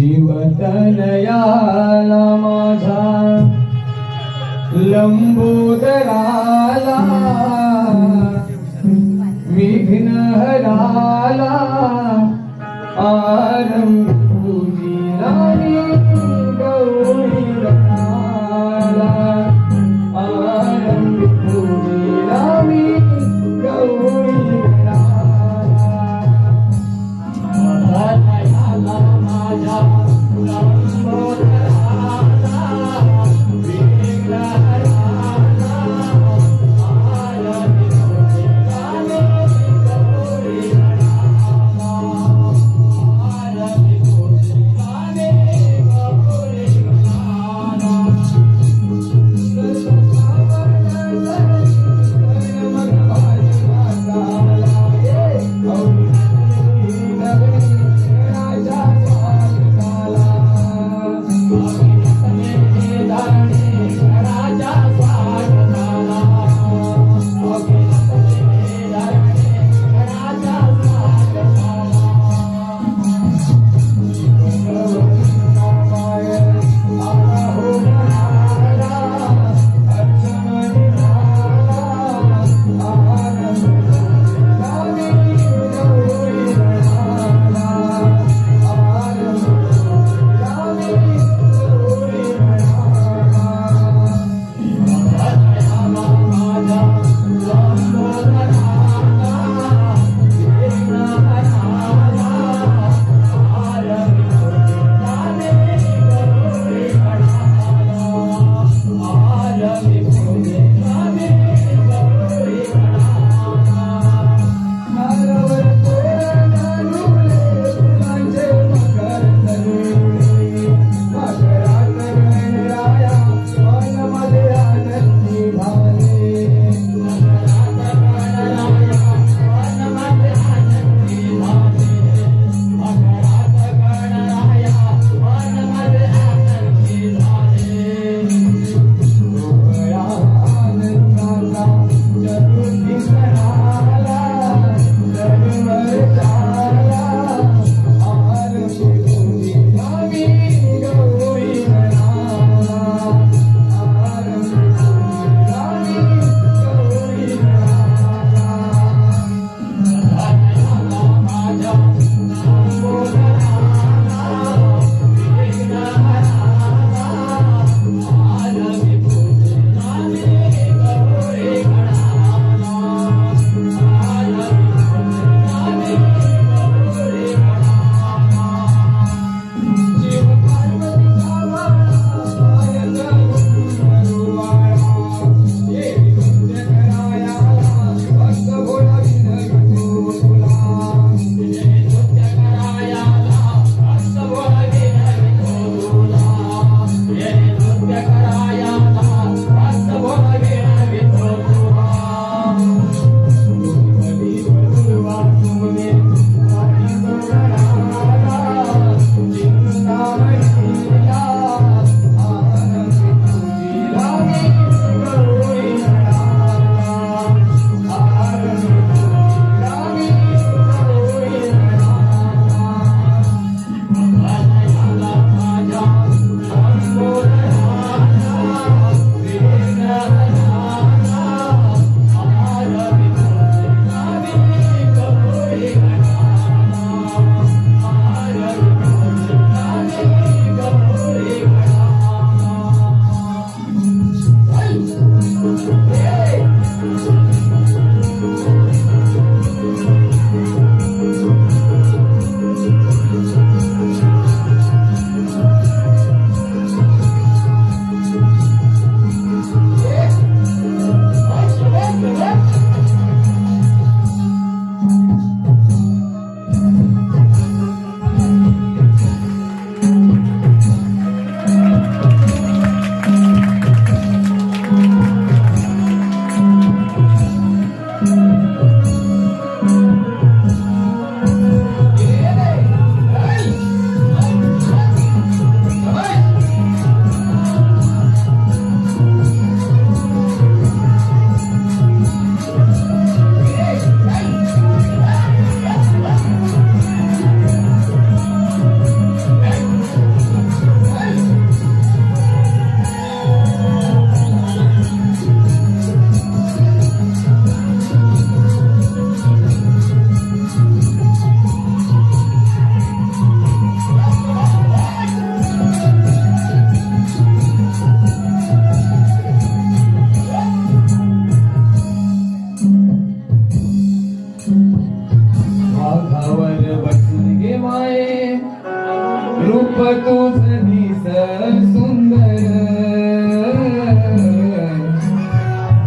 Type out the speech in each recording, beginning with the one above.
शिवतनयाला माझा लंबोदराला विघ्नहराला आरंभ भावर बसगे माये रूप तुझ निसर सुंदर।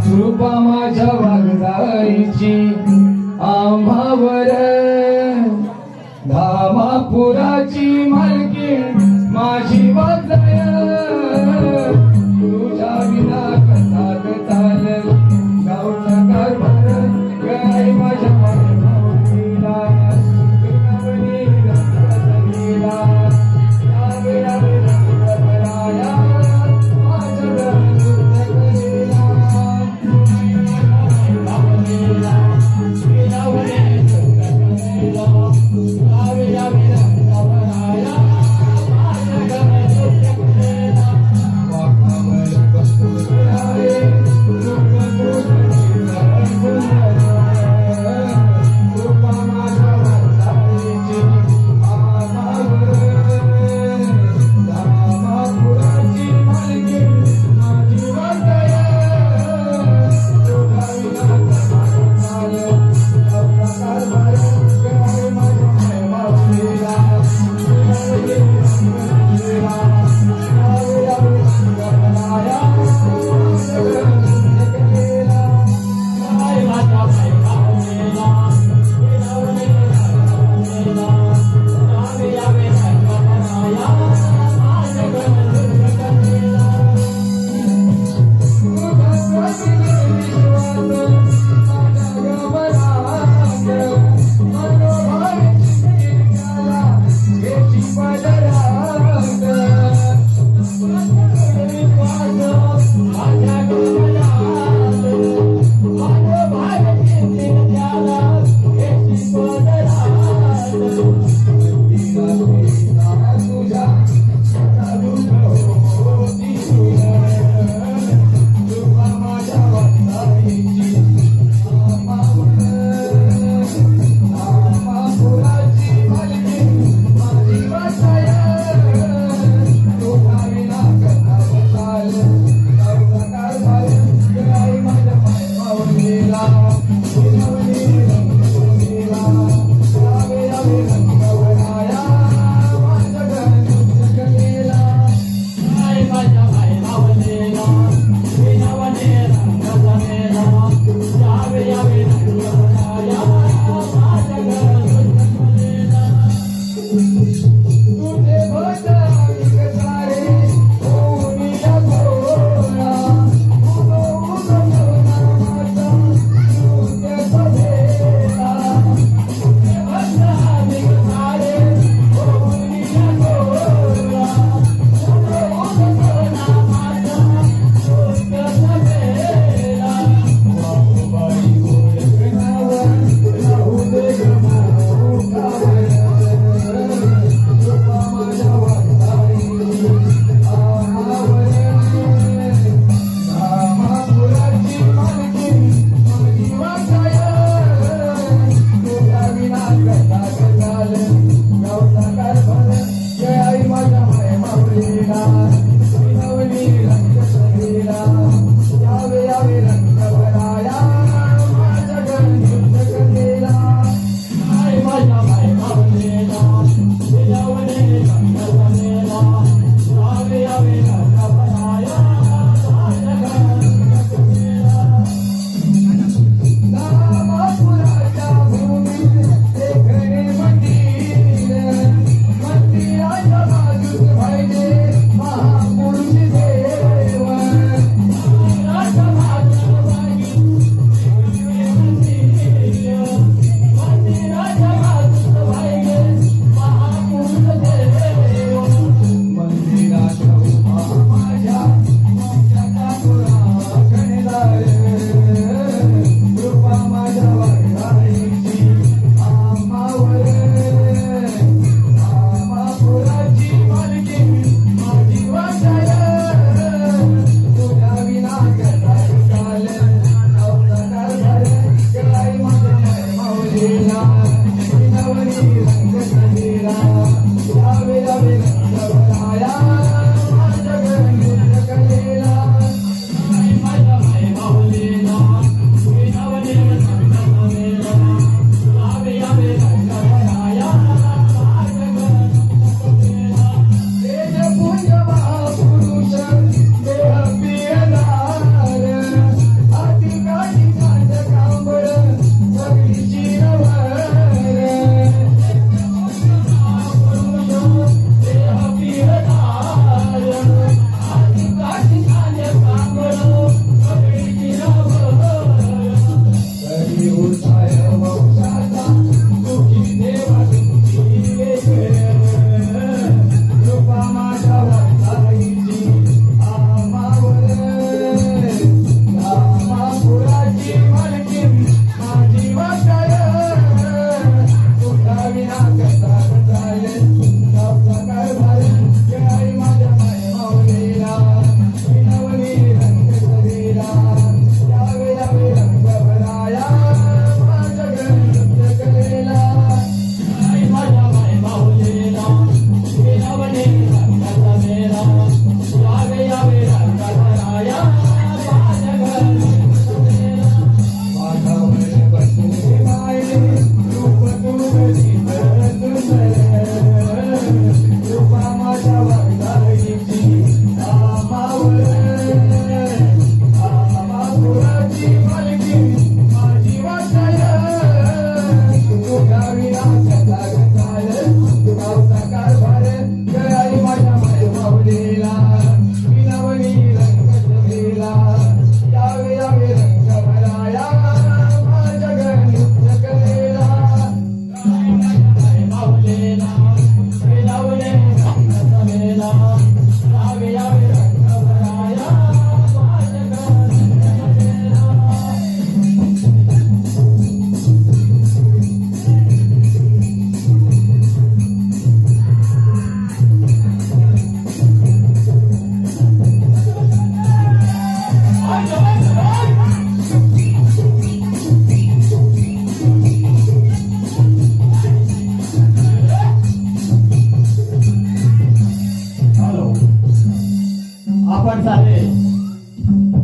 कृपा माझ्या वागदाईची आंभावर धामापुराची Oh. Yeah.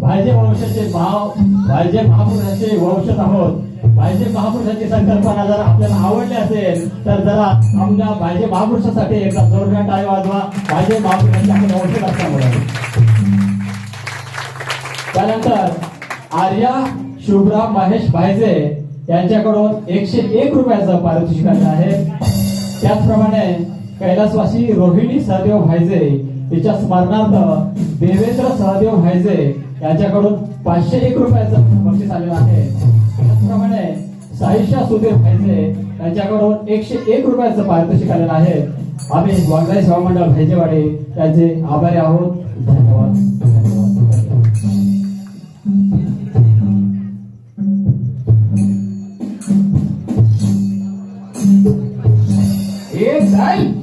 वंशाचे भाव भायजे महापुरुषाचे वंशज आहोत. भायजे महापुरुषाची संकल्पना जर आपल्याला आवडली असेल तर जरा आमच्या भायजे महापुरुषासाठी एकदा जोरदार टाळी वाजवा. भाईजे महापुरुषाचे आपण वंशज असल्यामुळे त्यानंतर आर्या शुभ्रा महेश भाईजे यांच्याकडून एकशे एक रुपयाचं पारितोषिक आलं आहे. त्याचप्रमाणे कैलासवासी रोहिणी सहदेव भायजे तिच्या स्मरणार्थ देवेंद्र सहदेव भायजे याच्याकडून पाचशे एक रुपयाचं बक्षीस आलेलं आहे. त्याचप्रमाणे साईशा सुधीर भाईजे यांच्याकडून एकशे एक रुपयाचं पारितोषिक आलेलं आहे. आम्ही वागदाई सेवा मंडळ भाईजेवाडी यांचे आभारी आहोत. धन्यवाद. धन्यवाद. एक जाईल